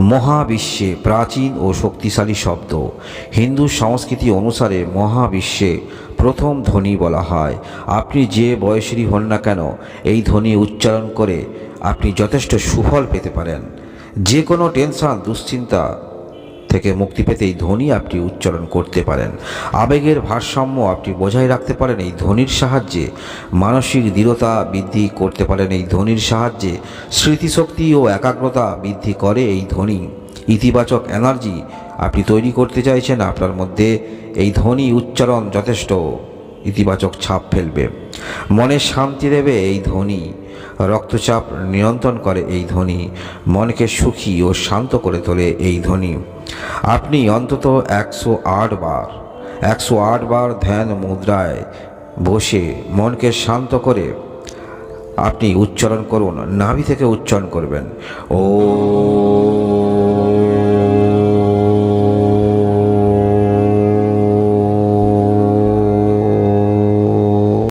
মহাবিশ্বে প্রাচীন ও শক্তিশালী শব্দ। হিন্দু সংস্কৃতি অনুসারে মহাবিশ্বে প্রথম ধ্বনি বলা হয়। আপনি যে বয়সেরই হন না কেন, এই ধ্বনি উচ্চারণ করে আপনি যথেষ্ট সুফল পেতে পারেন। যে কোনো টেনশন, দুশ্চিন্তা থেকে মুক্তি পেতে এই ধ্বনি আপনি উচ্চারণ করতে পারেন। আবেগের ভারসাম্য আপনি বজায় রাখতে পারেন এই ধ্বনির সাহায্যে। মানসিক দৃঢ়তা বৃদ্ধি করতে পারেন এই ধ্বনির সাহায্যে। স্মৃতিশক্তি ও একাগ্রতা বৃদ্ধি করে এই ধ্বনি ইতিবাচক এনার্জি আপনি তৈরি করতে চাইছেন আপনার মধ্যে এই ধ্বনি উচ্চারণ যথেষ্ট। ইতিবাচক ছাপ ফেলবে। মনে শান্তি দেবে এই ধ্বনি রক্তচাপ নিয়ন্ত্রণ করে এই ধ্বনি মনকে সুখী ও শান্ত করে তোলে এই ধ্বনি আপনি অন্তত একশো আট বার, একশো আট বার ধ্যান মুদ্রায় বসে মনকে শান্ত করে আপনি উচ্চারণ করুন, নাভি থেকে উচ্চারণ করবেন। ও